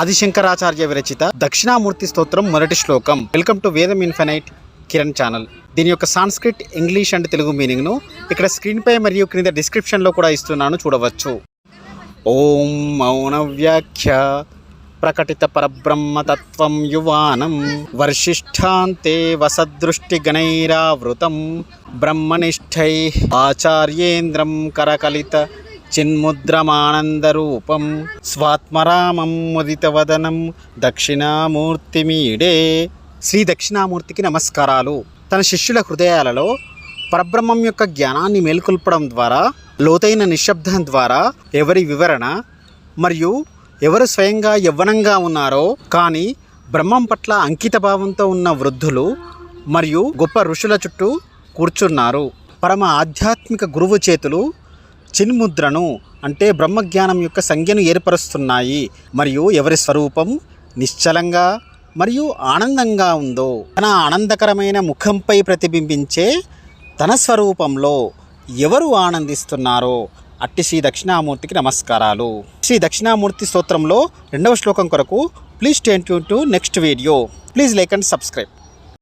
ఆదిశంకరాచార్య విరచిత దక్షిణామూర్తి స్తోత్రం మొదటి శ్లోకం. Welcome to Vedam infinite Kiran channel దీని యొక్క సాంస్క్రిట్ ఇంగ్లీష్ అండ్ తెలుగు మీనింగ్ను ఇక్కడ స్క్రీన్పై మరియు క్రింద డిస్క్రిప్షన్లో కూడా ఇస్తున్నాను చూడవచ్చు. ఓం మౌన వ్యాఖ్య ప్రకటిత పరబ్రహ్మతత్వం యువానం వర్షిష్ఠాంతే వసదృష్టిగణైరావృతం బ్రహ్మనిష్టై ఆచార్యేంద్రం కరకలిత చిన్ముద్రమానందరూపం స్వాత్మరామం ముదితవదనం దక్షిణామూర్తిమీడే. శ్రీ దక్షిణామూర్తికి నమస్కారాలు. తన శిష్యుల హృదయాలలో పరబ్రహ్మం యొక్క జ్ఞానాన్ని మేల్కొల్పడం ద్వారా లోతైన నిశ్శబ్దం ద్వారా ఎవరి వివరణ మరియు ఎవరు స్వయంగా యవ్వనంగా ఉన్నారో కానీ బ్రహ్మం పట్ల అంకిత భావంతో ఉన్న వృద్ధులు మరియు గొప్ప ఋషుల చుట్టూ కూర్చున్నారు. పరమ ఆధ్యాత్మిక గురువు చేతులు చిన్ముద్రను అంటే బ్రహ్మజ్ఞానం యొక్క సంజ్ఞను ఏర్పరుస్తున్నాయి. మరియు ఎవరి స్వరూపం నిశ్చలంగా మరియు ఆనందంగా ఉందో తన ఆనందకరమైన ముఖంపై ప్రతిబింబించే తన స్వరూపంలో ఎవరు ఆనందిస్తున్నారో అట్టి శ్రీ దక్షిణామూర్తికి నమస్కారాలు. శ్రీ దక్షిణామూర్తి స్తోత్రంలో రెండవ శ్లోకం కొరకు please tune to next video. Please like and subscribe.